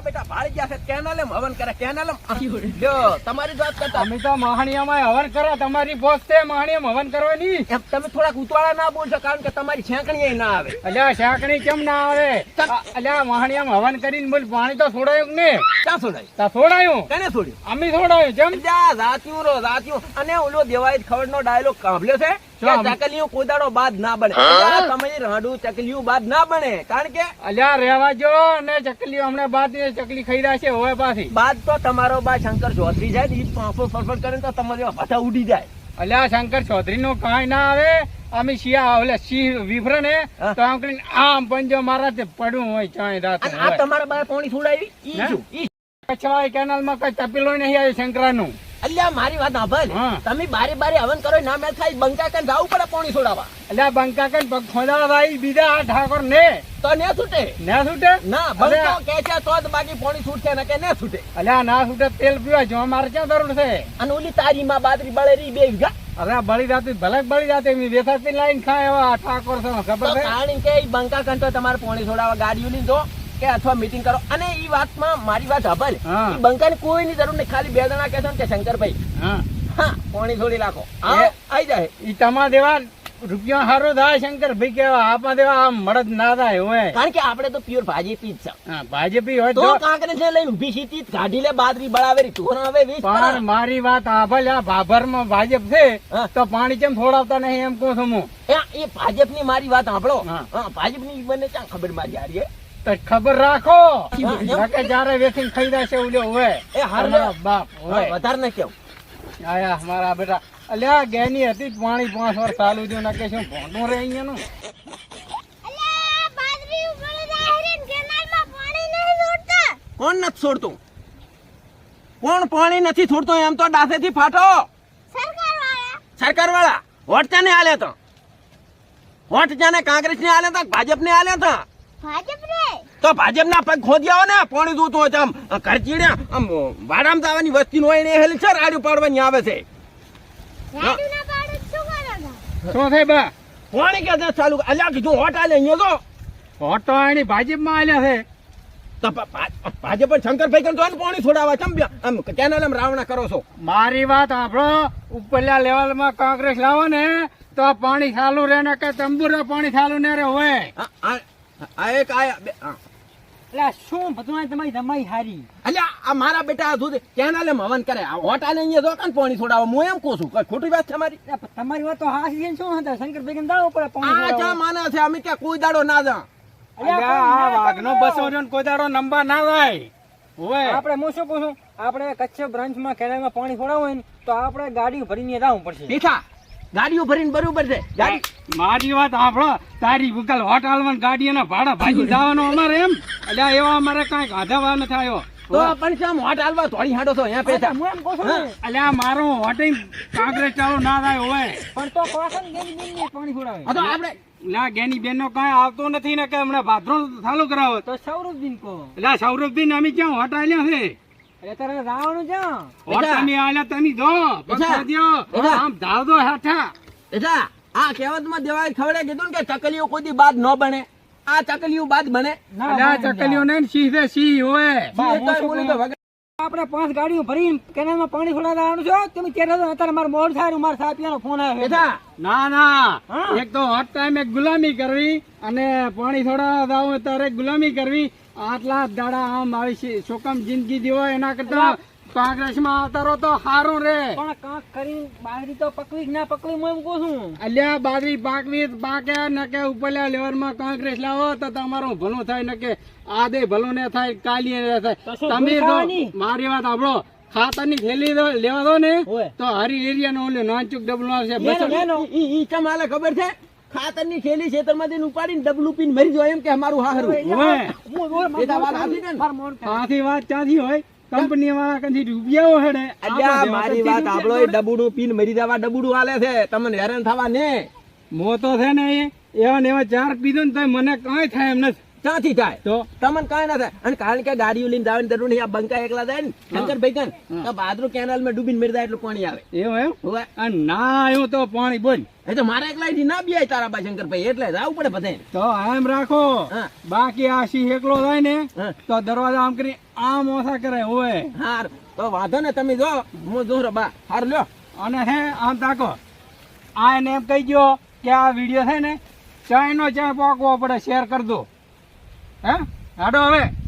મારા બેટા ભાળી ગયા છે. કેનાલેમ હવન કરે કેનાલેમ લ્યો તમારી વાત કરતા. અમે તો મહાણિયામાં હવન કરો તમારી પોસ્ટ છે મહાણિયામાં હવન કરવાની. તમે થોડાક ઉતવાળા ના બોલશો કારણ કે તમારી છેંકણી ના આવે. અલ્યા શાકણી કેમ ના આવે? અલ્યા મહાણિયામાં હવન કરીને બોલ પાણી તો છોડાયું ને ક્યાં છોડાય? તા છોડાયું. કેને છોડ્યું? અમે છોડાયું જેમ જા જાતિયું રો જાતિયું અને ઓલો દેવાય ખબર નો ડાયલોગ કાંભલ્યો છે. શું? કોદાડો બાદ ના બને. તમે રાડું ચકલીયું બાદ ના બને. કારણ કે અલ્યા રહેવા જો ને ચકલી હમણાં બાદ ચકલી ખાઈ રહ્યા છે હવે પાછી. બાદ તો તમારો બા શંકર ચૌધરી જાય ને ઈ પાંચસો ફરફર કરે તો તમારી ભાષા ઉડી જાય. અલ્યા શંકર ચૌધરી નું કાંઈ ના આવે. અમે શિયા ઓલે સિંહ વિફરે ને તો આમ કરીને આમ પંજો મારા તે પડ્યું હોય ચાય રાત આ તમારા બા પાણી છોડાવી ઈ કચવાઈ કેનાલમાં કઈ તપેલો નહીં આવે શંકરા નું અલ્યા મારી વાત તમે બારે બારે હવન કરો ના મેં થાય બંકા કન જાવું પડે પોણી છોડાવા. અલ્યા બંકા કઈ પગ ભાઈ બીજા આ ઠાકોર ને. તો ને છૂટે? ના છૂટે? ના બંકા કે છે તો જ બાકી પોણી છૂટશે ને કે ને છૂટે. અલ્યા ના છૂટે તેલ પીવા જો મારે ક્યાં જરૂર છે? અને ઓલી તારી માં બાદરી બળેરી બે વીઘા. અરે બળી જાતી ભલે બળી જાતી મી વેસાતી લાઈન ખાય એવા આ ઠાકોર છે ખબર છે? કારણ કે બંકા તો તમારે પોણી છોડાવવા ગાડીઓ લીધો કે અથવા મીટિંગ કરો. અને એ વાતમાં મારી વાત હબલ. ઈ બંકાની કોઈની જરૂર નહીં. ખાલી બે જણા કહેશો કે શંકરભાઈ. હા. પાણી હા એ- આઈ જાય. ઈ તમા દેવા રૂપિયા હારો થાય શંકર ભાઈ કેવા? આપા દેવા આમ મળદ ના થાય હોય. કારણ કે આપણે તો પ્યોર ભાજી પીજ છે. હા, ભાજપી હોય તો કાંકરે છે લઈને ઊભી સીટી કાઢી લે બાદરી બળાવેરી. તું હવે વીસ પણ મારી વાત આભલ આ ભાભરમાં ભાજપ છે તો પાણી કેમ થોડાવતા નહીં એમ કહું છું હું. એ ભાજપ ભાજપની મારી વાત સાંભળો ભાજપની મને ક્યાં ખબર મારી આ એ તો ખબર રાખો. કે જ્યારે વેચીને ખાઈ જશે ઓલ્યો હોય. એ હાર બાપ હોય. વધારે ન કેવું. આયા મારા બેટા. અલ્યા ગેની હતી પાણી પાંચ વાર ચાલુ જો ના કે શું ભોંડું રે અહીંયાનું? અલ્યા બાજરી ઉગળી જાય રે ને કેનાલમાં પાણી નહીં છોડતા. કોણ નથી છોડતું? કોણ પાણી નથી છોડતું? એમ તો ડાસેથી ફાટો. સરકાર વાળા સરકાર વાળા વોટ ચાને આલે તો? વોટ ચાને કોંગ્રેસ ને આલે તો ભાજપ ને આલે તો? ભાજપ ના તો ભાજપના પગ ખોદી આવો ને પાણી દૂધો હોય આમ ખર્ચીડ્યા આમ વાડામાં જવાની વસ્તી હોય ને હેલ છે રાડ્યું પાડવાની આવે છે. શું કરો છો? શું થાય બા? પાણી કે ચાલુ અલ્યા કીધું હોટ આલે અહીંયા તો હોટ તો એની ભાજપમાં આલ્યા છે. તો ભાજપ પણ શંકરભાઈ કરતો હોય ને પાણી છોડાવવા ચમ આમ કેનાલ આમ રાવણા કરો છો. મારી વાત આપણો ઉપરલા લેવલમાં કોંગ્રેસ લાવો ને તો પાણી ચાલુ રહે ને કે તંબુરા પાણી ચાલુ ને રે હોય. આ- આ આ એક આ. એટલે શું બધું તમારી જમાઈ હારી? અલ્યા આ મારા બેટા આ દૂધ કેનાલે હવન કરે. આ આલે અહીંયા જો પાણી છોડાવો હું એમ કહું છું ખોટી વાત છે મારી? તમારી વાત તો હાસી છે શું? હતા શંકર બેગમ દાવો પડે આ ચા માને છે? અમે ક્યાં કોઈ દાડો ના જા વાઘનો બસો ને કોઈ દાડો નંબર ના થાય હોય આપણે હું શું કહું આપણે કચ્છ બ્રાન્ચમાં કેનાલમાં પાણી છોડાવવું હોય ને તો આપણે ગાડી ભરીને જવું પડશે. ગાડીઓ ભરીને બરોબર છે. ગાડી મારી વાત આપણો તારી વિકલ હોટલમાં ગાડીઓના ભાડા ભાગી જવાનો અમારે એમ? એટલે એવા અમારે કાંઈક આધાવા ન થાય તો પણ છે હોટ હાલવા થોડી હાડો છો અહીંયા પૈસા હું એમ કહું અલ્યા મારો હોટિંગ કોંગ્રેસ ચાલુ ના થાય હોય. પણ તો કોસન ગેની બેન ને પાણી છોડાવે. તો આપણે ના ગેની બેન નો કઈ આવતો નથી ને કે હમણાં ભાદરો ચાલુ કરાવો. તો સૌરભદીન કહો. એટલે સૌરભદીન અમે ક્યાં હોટાલ્યા છે? એટલે તારે ક્યાં હોટ બેટા. તમે આલ્યા તમે દો બેટા. પકડી દ્યો. બેટા. આમ ધાવ દો હેઠા બેટા આ કહેવતમાં દેવાય ખવડે કીધું ને કે ચકલીઓ કોદી બાદ ન બને આ ચકલીઓ બાદ બને ના, બને ચકલીઓ ને સિંહ સિંહ હોય આપણે પાંચ ગાડીઓ ભરીને કેનાલમાં પાણી છોડાવવા આવવાનું છો. તમે ત્યારે તો અત્યારે મારો મોડ થાય મારા સાહેબ નો ફોન આવ્યો. બેટા ના ના. એક તો હોટ ટાઈમ એક ગુલામી કરવી અને પાણી થોડા દાવ ત્યારે ગુલામી કરવી. આટલા દાડા આમ આવી છે. શોકમ જિંદગી જીવો એના કરતા. કોંગ્રેસમાં આવતા તો સારું રે. પણ કાંક કરીને બાજરી તો પકવી ના પકવી હું એમ કહું છું. અલ્યા બાજરી પાકવી પાકે ન ઉપરલા લેવલમાં કોંગ્રેસ લાવો તો તમારું ભલું થાય ન કે આદે ભલું ને થાય કાલી ને થાય. તમે? મારી વાત સાંભળો. ખાતરની થેલી લેવા દો ને તો હરી એરિયા નો ઓલું નાનચુક ડબલું આવશે. ઈ હાલે ખબર છે? ખાતરની થેલી ખેતરમાંથી ઉપાડીને ડબલું પીને મરી જાય એમ કે અમારું હારું હોય. હું બોલ, મારે બેટા મોડ વાત ક્યાંથી હોય. કંપની વાળા કંથી રૂપિયાઓ હેડે? અલ્યા મારી વાત આપણો એ ડબુડું પીને મરી જવા ડબુડું આલે છે. તમને હેરાન થવા ને. મો તો છે ને એ એવા ને એવા ચાર પીધો ને તો મને કઈ થાય એમ નથી. ક્યાંથી થાય? તો? તમને કાંઈ ના થાય. અને કારણ કે ગાડીઓ લઈને જવાની જરૂર નહીં આ બંકા એકલા જાય ને શંકરભાઈ કન તો બાદરો કેનાલમાં ડૂબીને મરી જાય એટલું પાણી આવે. એવું એમ. અને ના આવ્યું તો પાણી બોલ. એ તો મારા એકલા ના બિયાય તારા બા શંકરભાઈ એટલે જવું પડે બધે. તો એમ રાખો. બાકી આ સિંહ એકલો થાય ને તો દરવાજા આમ કરી આમ ઓછા કરે હોય હાર. તો વાંધો ને તમે જો હું જો બા. હાર લ્યો. અને હે આમ તાકો. આ એને એમ કહી ગયો કે આ વીડિયો છે ને ચાય નો ચાય પાકવો પડે શેર કર દો. હે? હાડો હવે.